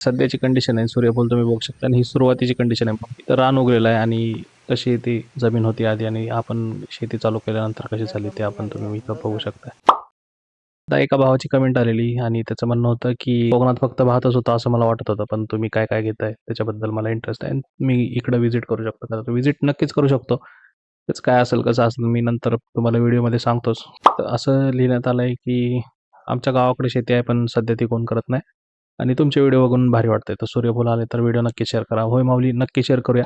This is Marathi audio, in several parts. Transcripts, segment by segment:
सध्याची कंडिशन आहे. सूर्यफूल तुम्ही बघू शकता. आणि ही सुरुवातीची कंडिशन आहे. रान उगलेलं आहे आणि कशी ती जमीन होती आधी आणि आपण शेती चालू केल्यानंतर कशी झाली ते आपण तुम्ही इथं बघू शकता. आता एका भावाची कमेंट आलेली आणि त्याचं म्हणणं होतं की कोकणात फक्त भातच होता असं मला वाटत होतं पण तुम्ही काय काय घेताय? त्याच्याबद्दल मला इंटरेस्ट आहे. मी इकडं व्हिजिट करू शकतो. तर व्हिजिट नक्कीच करू शकतो. त्याच काय असेल कसं असेल मी नंतर तुम्हाला व्हिडिओमध्ये सांगतोच. तर असं लिहिण्यात आलं आहे की आमच्या गावाकडे शेती आहे पण सध्या ती कोण करत नाही. आणि तुमचे व्हिडिओ बघून भारी वाटते तर सूर्यफूल आले तर व्हिडिओ नक्की शेअर करा. होय माऊली नक्की शेअर करूया.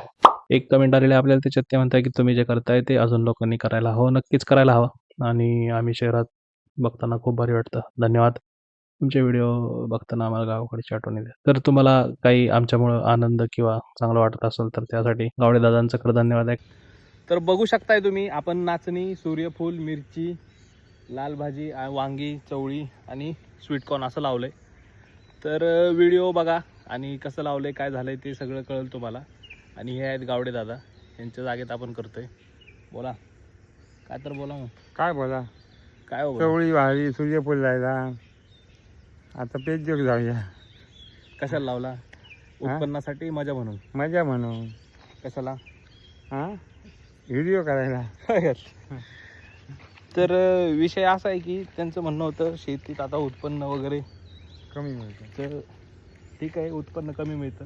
एक कमेंट आलेली आहे आपल्याला त्याच्यात ते म्हणताय की तुम्ही जे करताय ते अजून लोकांनी करायला हवं. नक्कीच करायला हवं. आणि आम्ही शहरात बघताना खूप भारी वाटतं. धन्यवाद. तुमचे व्हिडिओ बघताना आम्हाला गावाकडची आठवण येते तर तुम्हाला काही आमच्यामुळं आनंद किंवा चांगलं वाटत असेल तर त्यासाठी गावडे दादांचं खरं धन्यवाद आहे. तर बघू शकताय तुम्ही आपण नाचणी सूर्यफूल मिरची लाल भाजी वांगी चवळी आणि स्वीटकॉर्न असं लावलंय. तर व्हिडिओ बघा आणि कसं लावलंय काय झालंय ते सगळं कळेल तुम्हाला. आणि हे आहेत गावडे दादा यांच्या जागेत आपण करतोय. बोला. काय तर बोला मग. काय बोला? काय हो बोला? चवळी वाळी सूर्यफूल जायला आता पेज जोग जाऊया. कशाला लावला? उत्पन्नासाठी मजा म्हणून. मजा म्हणून. कशाला? हा? व्हिडिओ करायला. तर अं, विषय असा आहे की त्यांचं म्हणणं होतं शेतीत आता उत्पन्न वगैरे कमी मिळतं. तर ठीक आहे उत्पन्न कमी मिळतं.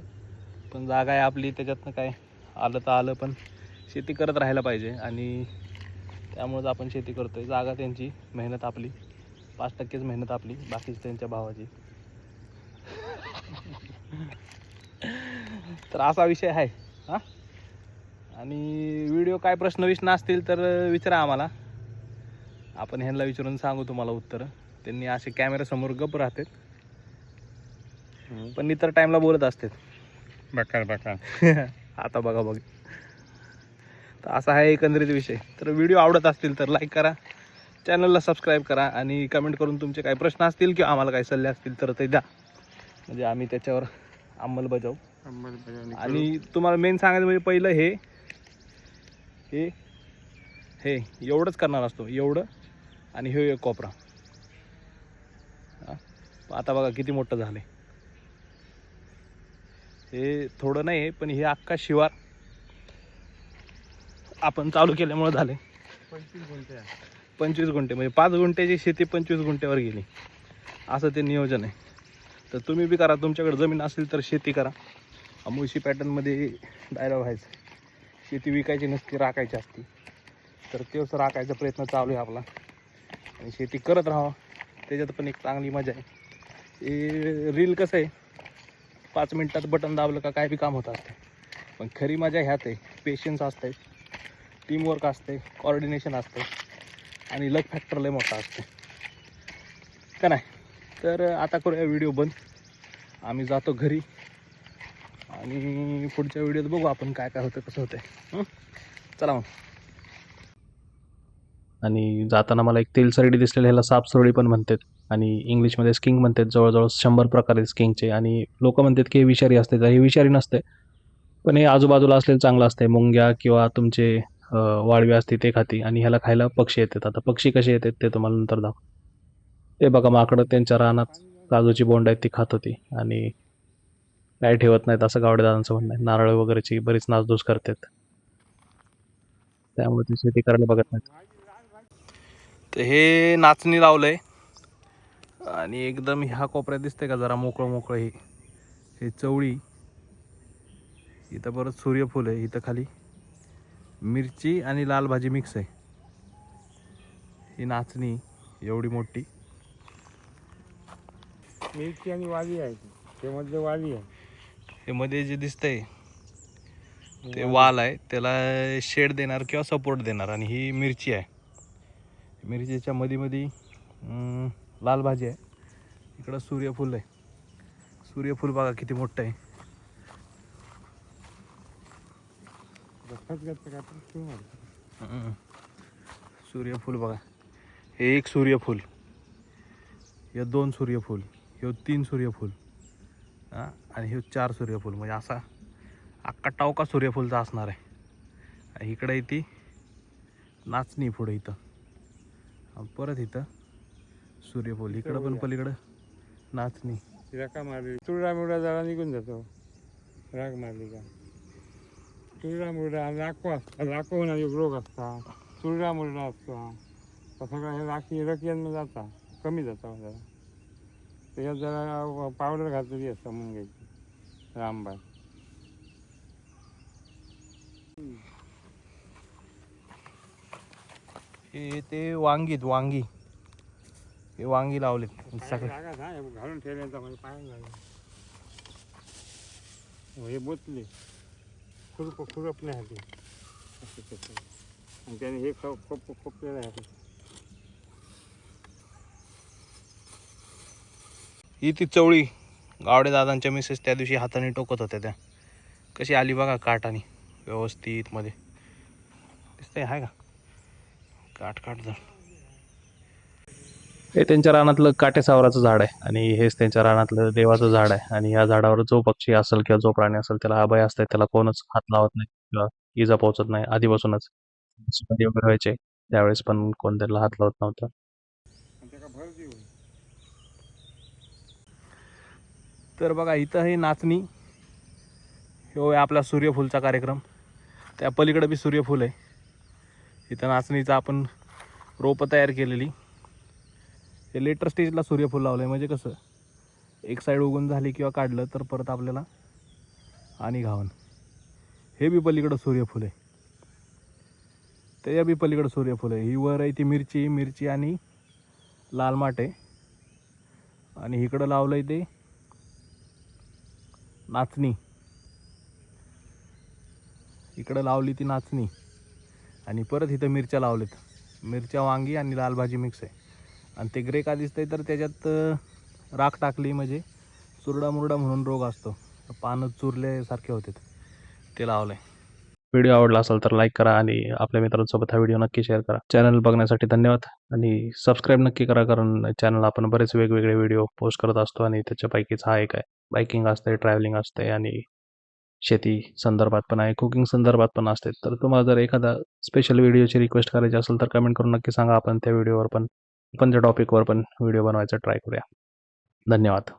पण जागा आहे आपली त्याच्यातनं काय आलं तर आलं पण शेती करत राहायला पाहिजे. आणि त्यामुळंच आपण शेती करतोय. जागा त्यांची मेहनत आपली. पाच टक्केच मेहनत आपली. बाकीच त्यांच्या भावाची. तर असा विषय आहे. हा? आणि व्हिडिओ काय प्रश्न विश्न असतील तर विचारा आम्हाला. आपण ह्यांना विचारून सांगू तुम्हाला उत्तरं. त्यांनी असे कॅमेऱ्यासमोर गप राहतात. पण इतर टाइमला बोलत असतात बकार बकार आता बघा बघ. तर असा आहे एकंदरीत विषय. तर व्हिडिओ आवडत असतील तर लाईक करा. चॅनलला सबस्क्राईब करा आणि कमेंट करून तुमचे काही प्रश्न असतील किंवा आम्हाला काही सल्ले असतील तर ते द्या. म्हणजे आम्ही त्याच्यावर अंमलबजावू आणि तुम्हाला मेन सांगायचं म्हणजे पहिलं हे हे हे एवढंच करणार असतो. एवढं आणि हे एक कोपरा. आता बघा किती मोठं झालं हे थोडं नाही आहे पण हे अख्खा शिवार आपण चालू केल्यामुळे झाले पंचवीस गुंठे म्हणजे पाच गुंठ्याची शेती पंचवीस गुंठ्यावर गेली. असं ते नियोजन आहे. तर तुम्ही बी करा तुमच्याकडे जमीन असेल तर शेती करा. मुळशी पॅटर्नमध्ये डायलॉग व्हायचं. शेती विकायची नसती राखायची असती. तर तेच राखायचा प्रयत्न चालू आहे आपला. आणि शेती करत राहावं. त्याच्यात पण एक चांगली मजा आहे. रील कसं आहे? पाच मिनटात बटन दाबलं का काय बी काम होत असतं. पण खरी मजा ह्यात आहे. पेशन्स असते टीमवर्क असते कॉर्डिनेशन असते आणि लक फॅक्टर लय मोठा असते का नाही? तर आता करूया व्हिडिओ बंद. आम्ही जातो घरी. आणि पुढच्या व्हिडिओत बघू आपण काय काय होतं कसं होतं चला मग. आणि जाताना मला एक तेल सरडी दिसलेलं ह्याला साप सुरळी पण म्हणतात. आणि इंग्लिशमध्ये स्किंग म्हणतात जवळजवळ शंभर प्रकार आहेत स्किंगचे. आणि लोक म्हणतात की हे विषारी असते तर हे विषारी नसते. पण हे आजूबाजूला असलेलं चांगलं असते मुंग्या किंवा तुमचे वाळवी असते ते खाती. आणि ह्याला खायला पक्षी येतात. आता पक्षी कसे येतात ते तुम्हाला नंतर दाखव. ते बघा माकडं त्यांच्या रानात काजूची बोंड आहेत ती खात होती. आणि काय ठेवत नाहीत असं गावडेदारांचं म्हणणं आहे. नारळ वगैरेची बरीच नासधूस करतात. त्यामुळे ती शेती करायला बघत नाहीत. तर हे नाचणी लावलंय. आणि एकदम ह्या कोपऱ्यात दिसतंय का जरा मोकळं मोकळं हे. हे चवळी. इथं परत सूर्यफूल आहे इथं खाली. मिरची आणि लाल भाजी मिक्स आहे. ही नाचणी एवढी मोठी. मिरची आणि वाली आहे ते. मधलं वाली आहे. हे मध्ये जे दिसतंय ते वाल आहे. त्याला शेड देणार किंवा सपोर्ट देणार आणि ही मिरची आहे. मिरचीच्या मध्ये मध्ये लाल भाजी आहे. इकडं सूर्यफूल आहे. सूर्यफूल बघा किती मोठं आहे. सूर्यफूल बघा. हे एक सूर्यफूल हे दोन सूर्यफूल हे तीन सूर्यफूल हां? आणि हे चार सूर्यफूल म्हणजे असा अख्खा टावका सूर्यफूलचा असणार आहे. आणि इकडं आहे ती नाचणी पुढे इथं. परत इथं सूर्यफूल इकडं पण पलीकडं. नाचणी. रका मारली. तुरडा मुरडा जरा निघून जातो. राग मारली का? तुरडा मुरडा लाको असता लाको होणारी रोग असता. तुरडा मुरडा असता. सगळं हे राखी रकियांना जाता. कमी जाता जरा त्याच्यात जरा पावडर घातलेली असता मुंग्याची. रामबाण. हे ते वांगीत वांगी. हे वांगी लावलेत हा हे घालून ठेवल्यानंतर म्हणजे पाय लागले. हे बोचले खुरप खुरपण्यासाठी असं तसं आणि त्याने हे खप खोप खोपलेलं आहे. ही ती चवळी गावडे दादांच्या मिसेस त्या दिवशी हाताने टोकत होत्या त्या. कशी आली बघा काठाने व्यवस्थित मध्ये दिसतंय हाय का? काठ काठ झाड. हे त्यांच्या रानातलं काटेसावराचं झाड आहे. आणि हेच त्यांच्या रानातलं देवाचं झाड आहे. आणि या झाडावर जो पक्षी असेल किंवा जो प्राणी असेल त्याला अभय असतंय त्याला कोणच हात लावत नाही किंवा इजा पोहोचत नाही आधीपासूनच. वगैरे व्हायचे त्यावेळेस पण कोण त्याला हात लावत नव्हतं. तर बघा इथं हे नाचणी. हो आहे आपला सूर्यफूलचा कार्यक्रम. त्या पलीकडे बी सूर्यफूल आहे. इथं नाचणीचं आपण रोपं तयार केलेली. हे लेटर स्टेजला सूर्यफूल लावलं आहे म्हणजे कसं? एक साईड उगून झाली किंवा काढलं तर परत आपल्याला आणि घावन. हे बी पलीकडं सूर्यफूल आहे. ते या बी पलीकडं सूर्यफूल आहे. ही वर आहे ती मिरची मिरची आणि लाल माठ आहे. आणि इकडं लावलं आहे ते नाचणी. इकडं लावली ती नाचणी. आणि परत इथं मिरच्या लावलेत. मिरच्या वांगी आणि लाल भाजी मिक्स आहे. आणि ते ग्रे का दिसतंय तर त्याच्यात राख टाकली म्हणजे चुरडा मुरडा म्हणून रोग असतो. पानं चुरल्यासारखे होते ते. लावलंय. व्हिडिओ आवडला असेल तर लाईक करा आणि आपल्या मित्रांसोबत हा व्हिडिओ नक्की शेअर करा. चॅनल बघण्यासाठी धन्यवाद आणि सबस्क्राईब नक्की करा कारण चॅनल आपण बरेच वेगवेगळे व्हिडिओ पोस्ट करत असतो आणि त्याच्यापैकीच हा एक आहे. बाईकिंग असते ट्रॅव्हलिंग असते आणि शेती संदर्भात पण आहे. कुकिंग संदर्भात पण असते. तर तुम्हाला जर एखादा स्पेशल व्हिडिओची रिक्वेस्ट करायची असेल तर कमेंट करून नक्की सांगा. आपण त्या व्हिडिओवर पण पण त्या टॉपिकवर पण व्हिडिओ बनवायचा ट्राय करूया. धन्यवाद.